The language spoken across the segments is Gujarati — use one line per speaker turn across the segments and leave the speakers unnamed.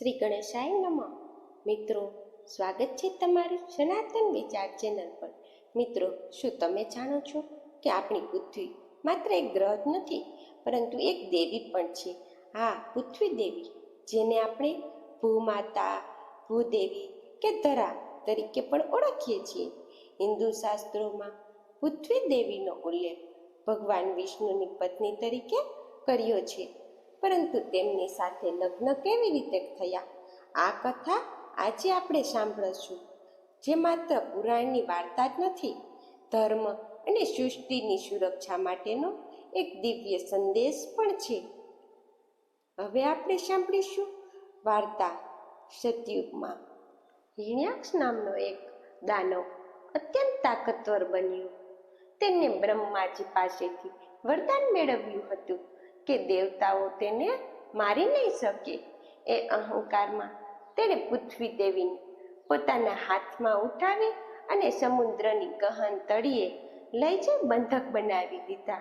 શ્રી ગણેશાય નમઃ. મિત્રો, સ્વાગત છે તમારું સનાતન વિચાર ચેનલ પર. મિત્રો, શું તમે જાણો છો કે આપણી પૃથ્વી માત્ર એક ગ્રહ જ નથી, પરંતુ એક દેવી પણ છે? હા, પૃથ્વી દેવી, જેને આપણે ભૂમાતા, ભૂદેવી કે ધરા તરીકે પણ ઓળખીએ છીએ. હિન્દુ શાસ્ત્રોમાં પૃથ્વી દેવીનો ઉલ્લેખ ભગવાન વિષ્ણુની પત્ની તરીકે કર્યો છે. પરંતુ તેમની સાથે લગ્ન કેવી રીતે થયા? આ કથા આજે આપણે સાંભળશું, જે માત્ર પુરાણની વાર્તા જ નથી, ધર્મ અને સૃષ્ટિની સુરક્ષા માટેનો એક દિવ્ય સંદેશ પણ છે. હવે આપણે સાંભળીશું વાર્તા સતયુગમાં. હિણ્યાક્ષ નામનો એક દાનવ અત્યંત તાકતવર બન્યો. તેને બ્રહ્માજી પાસેથી વરદાન મેળવ્યું હતું. કે દેવતાઓ તેને મારી નહીં શકે. એ અહંકારમાં તેણે પૃથ્વી દેવીને પોતાના હાથમાં ઉઠાવી અને સમુદ્રની ગહન તળીએ લઈ જઈ બંધક બનાવી દીધા.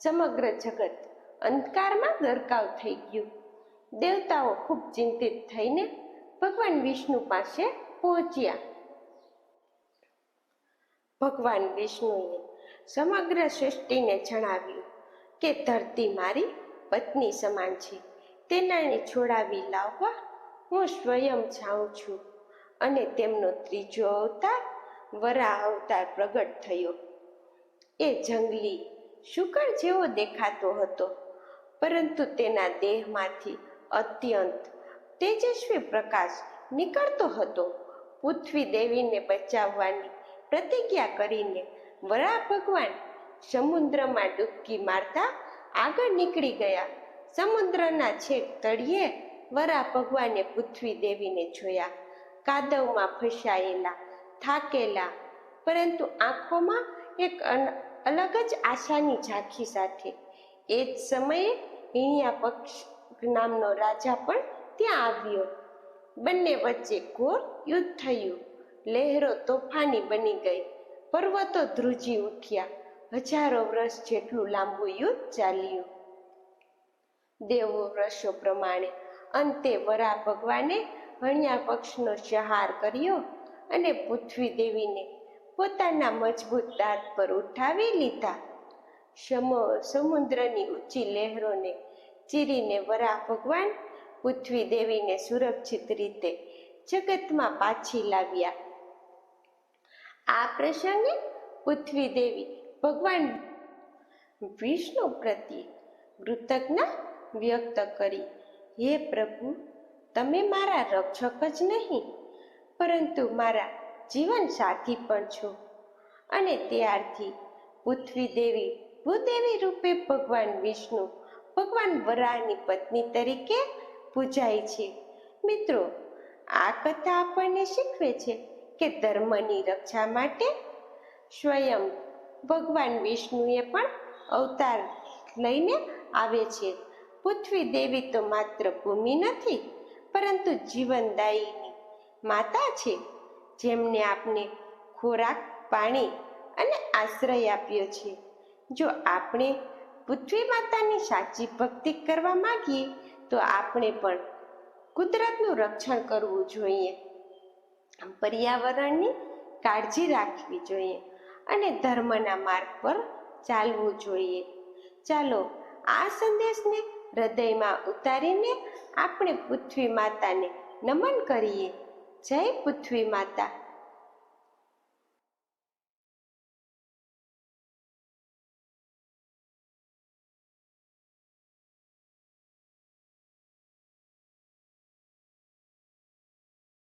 સમગ્ર જગત અંધકારમાં ગરકાવ થઈ ગયું. દેવતાઓ ખૂબ ચિંતિત થઈને ભગવાન વિષ્ણુ પાસે પહોંચ્યા. ભગવાન વિષ્ણુએ સમગ્ર સૃષ્ટિને જણાવ્યું. કે ધરતી મારી પત્ની સમાન છે. તેનાને છોડાવી લાવવા હું સ્વયં જાઉં છું. અને તેમનો ત્રીજો અવતાર વરા અવતાર પ્રગટ થયો. એ જંગલી શુકર જેવો દેખાતો હતો. પરંતુ તેના દેહમાંથી અત્યંત તેજસ્વી પ્રકાશ નીકળતો હતો. પૃથ્વી દેવીને બચાવવાની પ્રતિજ્ઞા કરીને વરા ભગવાન સમુદ્રમાં ડૂબકી મારતા આગળ નીકળી ગયા. સમુદ્રના છેક તળિયે વરા ભગવાને પૃથ્વી દેવીને જોયા. કાદવમાં ફસાયેલા, થાકેલા, પરંતુ આંખોમાં એક અલગ જ આશાની ઝાંખી સાથે. એ જ સમયે હિણિયા પક્ષ નામનો રાજા પણ ત્યાં આવ્યો. બંને વચ્ચે ઘોર યુદ્ધ થયું. લહેરો તોફાની બની ગઈ. પર્વતો ધ્રુજી ઉઠ્યા. હજારો વર્ષ જેટલું લાંબુ યુદ્ધ ચાલ્યું. દેવો વર્ષો પ્રમાણે અંતે વરા ભગવાને હણિયા પક્ષનો સંહાર કર્યો અને પૃથ્વી દેવીને પોતાના મજબૂત દાંત પર ઉઠાવી લીધા. સમો, સમુદ્રની ઊંચી લહેરોને ચીરીને વરા ભગવાન પૃથ્વી દેવીને સુરક્ષિત રીતે જગતમાં પાછી લાવ્યા. આ પ્રસંગે પૃથ્વી દેવી ભગવાન વિષ્ણુ પ્રત્યે કૃતજ્ઞા વ્યક્ત કરી, હે પ્રભુ, તમે મારા રક્ષક જ નહીં, પરંતુ મારા જીવન સાથી પણ છો. અને ત્યારથી પૃથ્વી દેવી ભૂદેવી રૂપે ભગવાન વિષ્ણુ, ભગવાન વરાહની પત્ની તરીકે પૂજાય છે. મિત્રો, આ કથા આપણને શીખવે છે કે ધર્મની રક્ષા માટે સ્વયં ભગવાન વિષ્ણુએ પણ અવતાર લઈને આવે છે. પૃથ્વી દેવી તો માત્ર ભૂમિ નથી, પરંતુ જીવનદાયીની માતા છે, જેમને આપને ખોરાક, પાણી અને આશ્રય આપ્યો છે. જો આપણે પૃથ્વી માતાની સાચી ભક્તિ કરવા માંગીએ, તો આપણે પણ કુદરતનું રક્ષણ કરવું જોઈએ. પર્યાવરણની કાળજી રાખવી જોઈએ. અને ધર્મના માર્ગ પર ચાલવું જોઈએ. ચાલો, આ સંદેશને હૃદયમાં ઉતારીને આપણે પૃથ્વી માતાને નમન કરીએ. જય પૃથ્વી માતા.